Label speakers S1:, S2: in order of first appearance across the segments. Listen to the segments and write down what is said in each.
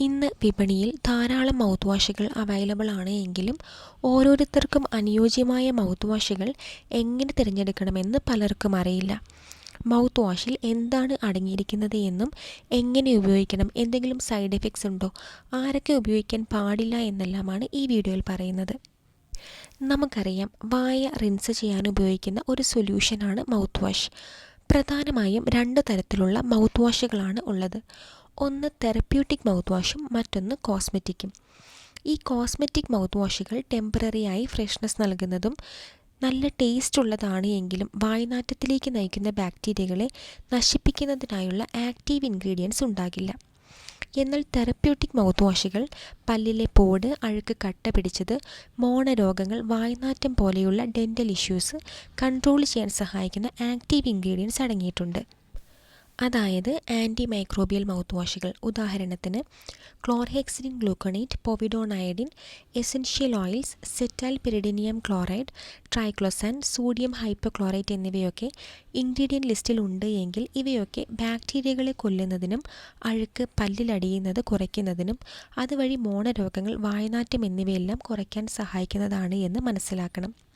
S1: ഇന്ന് വിപണിയിൽ ധാരാളം മൗത്ത് വാഷുകൾ അവൈലബിൾ ആണ് എങ്കിലും ഓരോരുത്തർക്കും അനുയോജ്യമായ മൗത്ത് വാഷുകൾ എങ്ങനെ തിരഞ്ഞെടുക്കണമെന്ന് പലർക്കും അറിയില്ല. മൗത്ത് വാഷിൽ എന്താണ് അടങ്ങിയിരിക്കുന്നത് എന്നും എങ്ങനെ ഉപയോഗിക്കണം എന്തെങ്കിലും സൈഡ് എഫക്ട്സ് ഉണ്ടോ ആരൊക്കെ ഉപയോഗിക്കാൻ പാടില്ല എന്നെല്ലാമാണ് ഈ വീഡിയോയിൽ പറയുന്നത്. നമുക്കറിയാം വായ റിൻസ് ചെയ്യാൻ ഉപയോഗിക്കുന്ന ഒരു സൊല്യൂഷനാണ് മൗത്ത് വാഷ് പ്രധാനമായും രണ്ട് തരത്തിലുള്ള മൗത്ത് വാഷുകളാണ് ഉള്ളത്. ഒന്ന് തെറപ്യൂട്ടിക് മൗത്ത് വാഷും മറ്റൊന്ന് കോസ്മെറ്റിക്കും ഈ കോസ്മെറ്റിക് മൗത്ത് വാഷുകൾ ടെമ്പററിയായി ഫ്രഷ്നെസ് നൽകുന്നതും നല്ല ടേസ്റ്റ് ഉള്ളതാണ് എങ്കിലും വായനാറ്റത്തിലേക്ക് നയിക്കുന്ന ബാക്ടീരിയകളെ നശിപ്പിക്കുന്നതിനായുള്ള ആക്റ്റീവ് ഇൻഗ്രീഡിയൻസ് ഉണ്ടാകില്ല. എന്നാൽ തെറപ്യൂട്ടിക് മൗത്ത് വാഷുകൾ പല്ലിലെ പോട് അഴുക്ക് കട്ട പിടിച്ചത് മോണരോഗങ്ങൾ വായനാറ്റം പോലെയുള്ള ഡെന്റൽ ഇഷ്യൂസ് കൺട്രോൾ ചെയ്യാൻ സഹായിക്കുന്ന ആക്റ്റീവ് ഇൻഗ്രീഡിയൻസ് അടങ്ങിയിട്ടുണ്ട്. അതായത് ആന്റി മൈക്രോബിയൽ മൗത്ത് വാഷുകൾ ഉദാഹരണത്തിന് chlorhexidine gluconate povidone iodine essential oils cetylpyridinium chloride triclosan sodium hypochlorite എന്നിവയൊക്കെ ഇൻഗ്രീഡിയന്റ് ലിസ്റ്റിൽ ഉണ്ട് എങ്കിൽ ഇവയൊക്കെ ബാക്ടീരിയകളെ കൊല്ലുന്നതിനും അഴുക്ക് പല്ലിലടിയുന്നത് കുറയ്ക്കുന്നതിനും അതുവഴി മോണരോഗങ്ങൾ വായനാറ്റം എന്നിവയെല്ലാം കുറയ്ക്കാൻ സഹായിക്കുന്നതാണ് എന്ന് മനസ്സിലാക്കണം.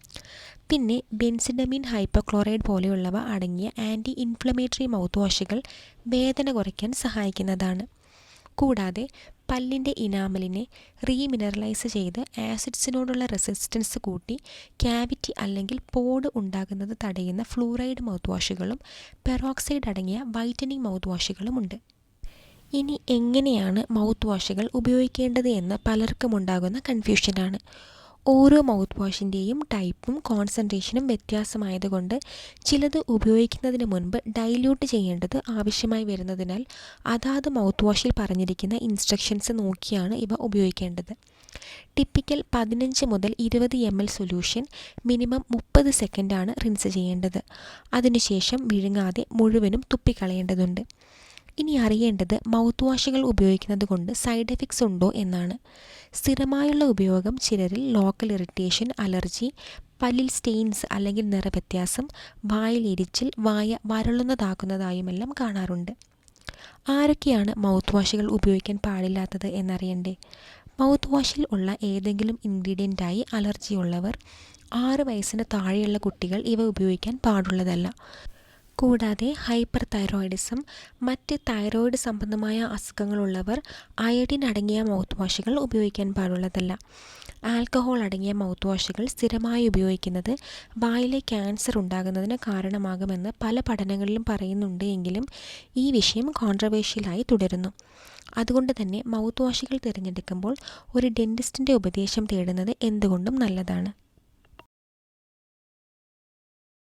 S1: പിന്നെ ബെൻസിഡമിൻ ഹൈപ്പോക്ലോറൈഡ് പോലെയുള്ളവ അടങ്ങിയ ആന്റി ഇൻഫ്ലമേറ്ററി മൗത്ത് വാഷുകൾ വേദന കുറയ്ക്കാൻ സഹായിക്കുന്നതാണ്. കൂടാതെ പല്ലിന്റെ ഇനാമലിനെ റീമിനറലൈസ് ചെയ്ത് ആസിഡ്സിനോടുള്ള റെസിസ്റ്റൻസ് കൂട്ടി ക്യാവിറ്റി അല്ലെങ്കിൽ പോഡ് ഉണ്ടാകുന്നത് തടയുന്ന ഫ്ലൂറൈഡ് മൗത്ത് വാഷുകളും പെറോക്സൈഡ് അടങ്ങിയ വൈറ്റനിങ് മൗത്ത് വാഷുകളുമുണ്ട് ഇനി എങ്ങനെയാണ് മൗത്ത് വാഷുകൾ ഉപയോഗിക്കേണ്ടത് എന്ന് പലർക്കും ഉണ്ടാകുന്ന കൺഫ്യൂഷനാണ് ഓരോ മൗത്ത് വാഷിന്റെയും ടൈപ്പും കോൺസെൻട്രേഷനും വ്യത്യാസമായതുകൊണ്ട് ചിലത് ഉപയോഗിക്കുന്നതിന് മുൻപ് ഡൈല്യൂട്ട് ചെയ്യേണ്ടത് ആവശ്യമായി വരുന്നതിനാൽ അതാത് മൗത്ത് വാഷിൽ പറഞ്ഞിരിക്കുന്ന ഇൻസ്ട്രക്ഷൻസ് നോക്കിയാണ് ഇവ ഉപയോഗിക്കേണ്ടത്. ടിപ്പിക്കൽ പതിനഞ്ച് മുതൽ ഇരുപത് എം എൽ സൊല്യൂഷൻ മിനിമം മുപ്പത് സെക്കൻഡാണ് റിൻസ് ചെയ്യേണ്ടത്. അതിനുശേഷം വിഴുങ്ങാതെ മുഴുവനും തുപ്പിക്കളയേണ്ടതുണ്ട്. ഇനി അറിയേണ്ടത് മൗത്ത് വാഷുകൾ ഉപയോഗിക്കുന്നത് കൊണ്ട് സൈഡ് എഫക്ട്സ് ഉണ്ടോ എന്നാണ്. സ്ഥിരമായുള്ള ഉപയോഗം ചിലരിൽ ലോക്കൽ ഇറിറ്റേഷൻ അലർജി പല്ലിൽ സ്റ്റെയിൻസ് അല്ലെങ്കിൽ നിറവ്യത്യാസം വായിൽ ഇരിച്ചിൽ വായ വരളുന്നതാക്കുന്നതായുമെല്ലാം കാണാറുണ്ട്. ആരൊക്കെയാണ് മൗത്ത് വാഷുകൾ ഉപയോഗിക്കാൻ പാടില്ലാത്തത് എന്നറിയണ്ടേ? മൗത്ത് വാഷിൽ ഉള്ള ഏതെങ്കിലും ഇൻഗ്രീഡിയന്റായി അലർജി ഉള്ളവർ ആറ് വയസ്സിന് താഴെയുള്ള കുട്ടികൾ ഇവ ഉപയോഗിക്കാൻ പാടുള്ളതല്ല. കൂടാതെ ഹൈപ്പർ തൈറോയിഡിസം മറ്റ് തൈറോയിഡ് സംബന്ധമായ അസുഖങ്ങളുള്ളവർ അയഡിൻ അടങ്ങിയ മൗത്ത് വാഷുകൾ ഉപയോഗിക്കാൻ പാടുള്ളതല്ല. ആൽക്കഹോൾ അടങ്ങിയ മൗത്ത് വാഷുകൾ സ്ഥിരമായി ഉപയോഗിക്കുന്നത് വായിലെ ക്യാൻസർ ഉണ്ടാകുന്നതിന് കാരണമാകുമെന്ന് പല പഠനങ്ങളിലും പറയുന്നുണ്ട് എങ്കിലും ഈ വിഷയം കോൺട്രവേഴ്ഷ്യലായി തുടരുന്നു. അതുകൊണ്ട് തന്നെ മൗത്ത് വാഷുകൾ തിരഞ്ഞെടുക്കുമ്പോൾ ഒരു ഡെന്റിസ്റ്റിന്റെ ഉപദേശം തേടുന്നത് എന്തുകൊണ്ടും നല്ലതാണ്.